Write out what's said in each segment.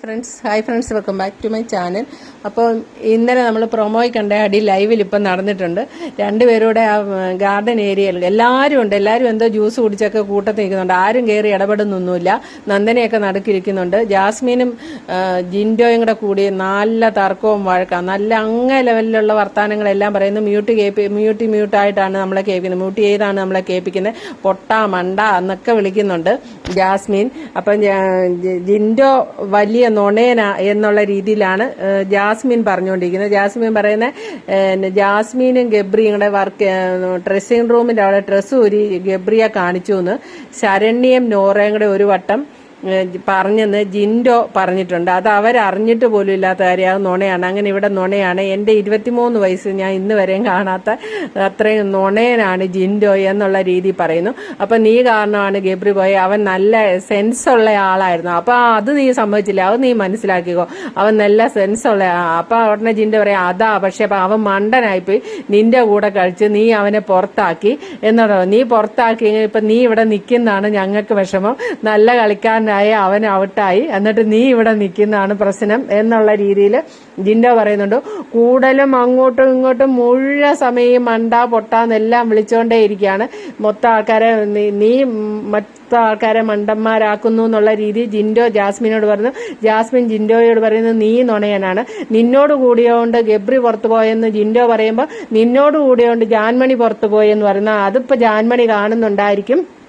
Friends hi friends welcome back to my channel. അപ്പോൾ ഇന്നലെ നമ്മൾ പ്രൊമോയിൽ കണ്ട അടി ലൈവിൽ ഇപ്പം നടന്നിട്ടുണ്ട്. രണ്ടുപേരുടെ ആ ഗാർഡൻ ഏരിയയിൽ എല്ലാവരും ഉണ്ട്. എല്ലാവരും എന്തോ ജ്യൂസ് കുടിച്ചൊക്കെ കൂട്ടത്തിൽ നിൽക്കുന്നുണ്ട്. ആരും കയറി ഇടപെടുന്നൊന്നുമില്ല. നന്ദനയൊക്കെ നടുക്കിരിക്കുന്നുണ്ട്. ജാസ്മീനും ജിൻഡോയും കൂടെ കൂടി നല്ല തർക്കവും വഴക്കാം. നല്ല അങ്ങ ലെവലിലുള്ള വർത്തമാനങ്ങളെല്ലാം പറയുന്നു. മ്യൂട്ട് കേൾപ്പി മ്യൂട്ടി മ്യൂട്ടായിട്ടാണ് നമ്മളെ കേൾപ്പിക്കുന്നത്. മ്യൂട്ട് ചെയ്താണ് നമ്മളെ കേൾപ്പിക്കുന്നത്. പൊട്ട മണ്ട എന്നൊക്കെ വിളിക്കുന്നുണ്ട് ജാസ്മീൻ. അപ്പം ജിൻഡോ വലിയ നുണയന എന്നുള്ള രീതിയിലാണ് ജാസ്മിൻ പറഞ്ഞുകൊണ്ടിരിക്കുന്നത്. ജാസ്മിൻ പറയുന്ന ജാസ്മിനും ഗബ്രിയുടെ വർക്ക് ഡ്രസ്സിംഗ് റൂമിന്റെ അവിടെ ഡ്രസ്സ് ഒരു ഗബ്രിയ കാണിച്ചു എന്ന്. ശരണ്യം നോറയും കൂടെ ഒരു വട്ടം പറഞ്ഞെന്ന് ജിൻഡോ പറഞ്ഞിട്ടുണ്ട്. അത് അവരറിഞ്ഞിട്ട് പോലും ഇല്ലാത്ത കാര്യം അത് നുണയാണ്. അങ്ങനെ ഇവിടെ നുണയാണ്. എന്റെ ഇരുപത്തിമൂന്ന് വയസ്സ് ഞാൻ ഇന്ന് വരെയും കാണാത്ത അത്രയും നുണയനാണ് ജിൻഡോ എന്നുള്ള രീതി പറയുന്നു. അപ്പം നീ കാരണമാണ് ഗബ്രി പോയ. അവൻ നല്ല സെൻസ് ഉള്ള ആളായിരുന്നു. അപ്പം അത് നീ സമ്മതിച്ചില്ല. അത് നീ മനസ്സിലാക്കിക്കോ. അവൻ നല്ല സെൻസ് ഉള്ള അപ്പം ഉടനെ ജിൻഡോ പറയാം അതാ പക്ഷെ അപ്പം അവൻ മണ്ടനായിപ്പോയി. നിന്റെ കൂടെ കഴിച്ച് നീ അവനെ പുറത്താക്കി. എന്നുള്ളത് നീ പുറത്താക്കി. ഇപ്പം നീ ഇവിടെ നിൽക്കുന്നതാണ് ഞങ്ങൾക്ക് വിഷമം. നല്ല കളിക്കാരനായ അവൻ ഔട്ടായി. എന്നിട്ട് നീ ഇവിടെ നിൽക്കുന്നതാണ് പ്രശ്നം എന്നുള്ള രീതിയിൽ ജിൻഡോ പറയുന്നുണ്ട്. കൂടുതലും അങ്ങോട്ടും ഇങ്ങോട്ടും മുഴുവൻ സമയം മണ്ട പൊട്ടാന്നെല്ലാം വിളിച്ചുകൊണ്ടേ ഇരിക്കുകയാണ്. മൊത്തം ആൾക്കാരെ നീ- മൊത്തം ആൾക്കാരെ മണ്ടന്മാരാക്കുന്നു എന്നുള്ള രീതി ജിൻഡോ ജാസ്മിനോട് പറഞ്ഞു. ജാസ്മിൻ ജിൻഡോയോട് പറയുന്നത് നീ നുണയനാണ്. നിന്നോട് കൂടിയോണ്ട് ഗബ്രി പുറത്തു പോയെന്ന് ജിൻഡോ പറയുമ്പോൾ നിന്നോട് കൂടിയോണ്ട് ജാൻമണി പുറത്തു പോയെന്ന് പറയുന്ന അതിപ്പോ ജാൻമണി കാണുന്നുണ്ടായിരിക്കും.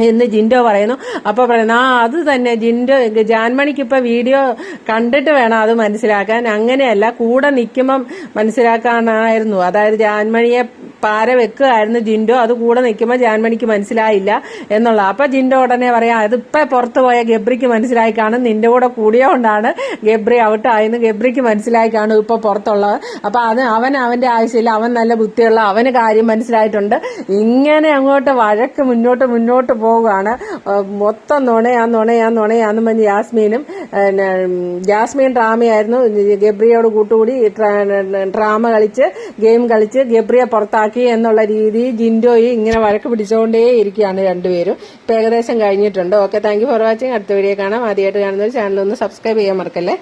എന്ന് ജിൻഡോ പറയുന്നു. അപ്പൊ പറയുന്നു ആ അത് തന്നെ ജിൻഡോ ജാൻമണിക്ക് ഇപ്പൊ വീഡിയോ കണ്ടിട്ട് വേണം അത് മനസ്സിലാക്കാൻ. അങ്ങനെയല്ല കൂടെ നിൽക്കുമ്പം മനസ്സിലാക്കാനായിരുന്നു. അതായത് ജാൻമണിയെ പാര വെക്കുകയായിരുന്നു ജിൻഡോ. അത് കൂടെ നിൽക്കുമ്പോൾ ജാൻമണിക്ക് മനസ്സിലായില്ല എന്നുള്ള. അപ്പൊ ജിൻഡോ ഉടനെ പറയാം അതിപ്പോ പുറത്തു പോയ ഗബ്രിക്ക് മനസ്സിലായി കാണും. നിന്റെ കൂടെ കൂടിയോണ്ടാണ് ഗബ്രി ഔട്ടായെന്ന് ഗബ്രിക്ക് മനസ്സിലായി കാണും ഇപ്പൊ പുറത്തുള്ളത്. അപ്പൊ അത് അവൻ അവന്റെ ആവശ്യമില്ല. അവൻ നല്ല ബുദ്ധിയുള്ള അവന് കാര്യം മനസ്സിലായിട്ടുണ്ട്. ഇങ്ങനെ അങ്ങോട്ട് വഴക്ക് മുന്നോട്ട് മുന്നോട്ട് പോവുകയാണ്. മൊത്തം നുണയാ നുണയാ നുണയാന്ന് പറഞ്ഞ് ജാസ്മീനും ജാസ്മീൻ ഡ്രാമയായിരുന്നു. ഗബ്രിയോട് കൂട്ടുകൂടി ഡ്രാമ കളിച്ച് ഗെയിം കളിച്ച് ഗബ്രിയെ പുറത്താക്കി. എന്നുള്ള രീതി ജിൻഡോയി ഇങ്ങനെ വഴക്ക് പിടിച്ചുകൊണ്ടേ ഇരിക്കുകയാണ് രണ്ടുപേരും. ഇപ്പൊ ഏകദേശം കഴിഞ്ഞിട്ടുണ്ട്. ഓക്കെ താങ്ക് ഫോർ വാച്ചിങ് അടുത്ത വീഡിയോ കാണാം. ആദ്യമായിട്ട് കാണുന്നവർ ചാനൽ ഒന്ന് സബ്സ്ക്രൈബ് ചെയ്യാൻ മറക്കല്ലേ?